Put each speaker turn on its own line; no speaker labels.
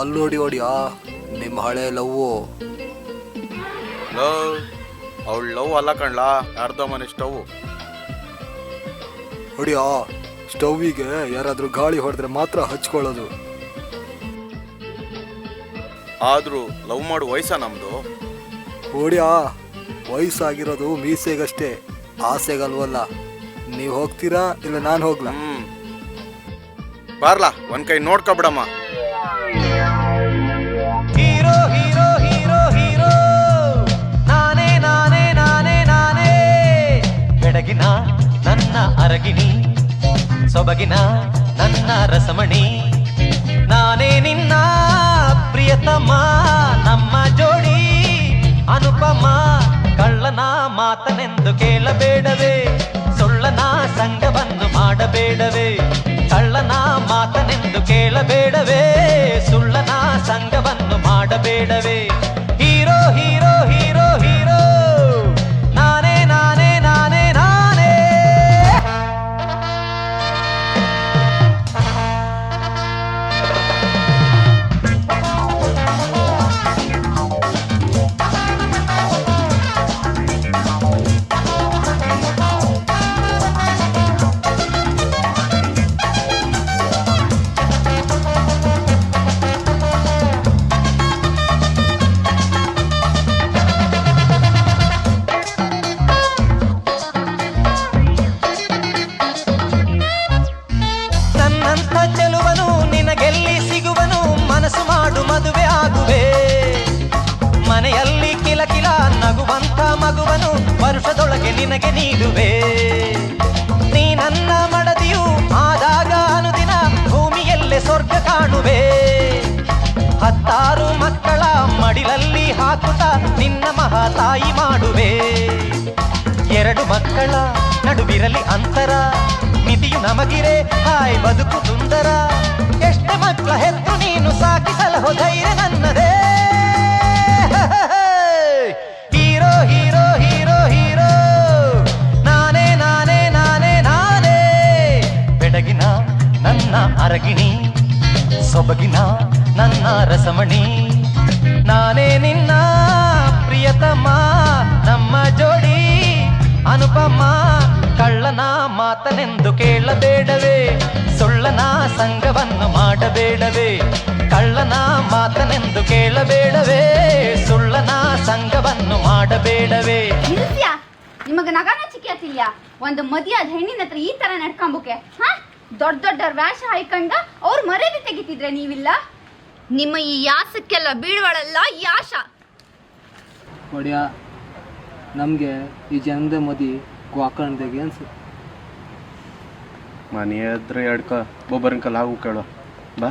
ಅಲ್ಲಿ ನೋಡಿ ಹೊಡಿಯಾ? ನಿಮ್ಮ ಹಳೆ ಲವ್ವು.
ಲವ್? ಅವಳು ಲವ್ ಅಲ್ಲ ಕಣ್ಲಾ? ಅರ್ಧ ಮನೆ ಸ್ಟವ್.
ಹೊಡಿಯಾ? ಸ್ಟವ್ವಿಗೆ ಯಾರಾದರೂ ಗಾಳಿ ಹೊಡೆದ್ರೆ ಮಾತ್ರ ಹಚ್ಕೊಳ್ಳೋದು.
ಆದ್ರೂ ಲವ್ ಮಾಡು ವಯಸ್ಸ ನಮ್ದು?
ಹೊಡಿಯಾ? ವಯಸ್ಸಾಗಿರೋದು ಮೀಸೆಗಷ್ಟೇ. ಆಸೆಗಲ್ವಲ್ಲ. ನೀವು ಹೋಗ್ತೀರಾ ಇಲ್ಲ ನಾನು ಹೋಗ್ಲಾ?
ಹ್ಮ್. ಬಾರ್ಲಾ ಒಂದ್ ಕೈ ನೋಡ್ಕೊಬಿಡಮ್ಮ
ನನ್ನ ಅರಗಿಣಿ ಸೊಬಗಿನ ನನ್ನ ರಸಮಣಿ. ನಾನೇ ನಿನ್ನ ಪ್ರಿಯತಮ, ನಮ್ಮ ಜೋಡಿ. ಅನುಪಮ, ಕಳ್ಳನ ಮಾತನೆಂದು ಕೇಳಬೇಡವೇ. ಸುಳ್ಳನ ಸಂಘವನ್ನು ಮಾಡಬೇಡವೇ. ಕಳ್ಳನ ಮಾತನೆಂದು ಕೇಳಬೇಡವೇ. ಸುಳ್ಳನ ಸಂಘವನ್ನು ಮಾಡಬೇಡವೇ. ವರ್ಷದೊಳಗೆ ನಿನಗೆ ನೀಡುವೆ. ನೀ ನನ್ನ ಮಡದಿಯು ಆದಾಗ ಅನುದಿನ ಭೂಮಿಯಲ್ಲೇ ಸ್ವರ್ಗ ಕಾಣುವೆ. ಹತ್ತಾರು ಮಕ್ಕಳ ಮಡಿಲಲ್ಲಿ ಹಾಕುತ್ತ ನಿನ್ನ ಮಹಾತಾಯಿ ಮಾಡುವೆ. ಎರಡು ಮಕ್ಕಳ ನಡುವಿರಲಿ ಅಂತರ, ಮಿತಿಯು ನಮಗಿರೆ, ಹಾಯ್ ಬದುಕು ಸುಂದರ. ನನ್ನ ಅರಗಿಣಿ, ಸೊಬಗಿನ ನನ್ನ ರಸಮಣಿ. ನಾನೇ ನಿನ್ನ ಪ್ರಿಯತಮ, ನಮ್ಮ ಜೋಡಿ. ಅನುಪಮ, ಕಳ್ಳನ ಮಾತನೆಂದು ಕೇಳಬೇಡವೇ. ಸುಳ್ಳನ ಸಂಘವನ್ನು ಮಾಡಬೇಡವೇ. ಕಳ್ಳನ ಮಾತನೆಂದು ಕೇಳಬೇಡವೇ. ಸುಳ್ಳನ ಸಂಘವನ್ನು ಮಾಡಬೇಡವೇ.
ನಿಮಗೆ ನಗಾನ ಚಿಕ್ಯಾತಿಲ್ಯ ಒಂದು ಮದಿಯಾದ ಹೆಣ್ಣಿನ ಹತ್ರ ಈ ತರ ನಡ್ಕೊಂಬುಕೆ ಹಾ? ದೊಡ್ಡ ದೊಡ್ಡ ವ್ಯಾಶ ಹಾಯ್ಕಂಡ ಅವ್ರ ಮರ್ಯಾದೆ ತೆಗಿತಿದ್ರೆ ನೀವಿಲ್ಲ? ನಿಮ್ಮ ಈ ಯಾಸಕ್ಕೆಲ್ಲ ಬೀಳ್ವಳಲ್ಲ ಯಾಶ
ಒಡೆಯ ನಮಗೆ ಈ ಜನದ ಮದಿ ಗೋಕರ್ಣದಾಗೆ ಅನ್ಸು.
ಮನೆ ಹತ್ರ ಎಡ್ಕ ಒಬ್ಬರನ್ ಕಲ್ ಆಗು ಕೇಳು. ಬಾ.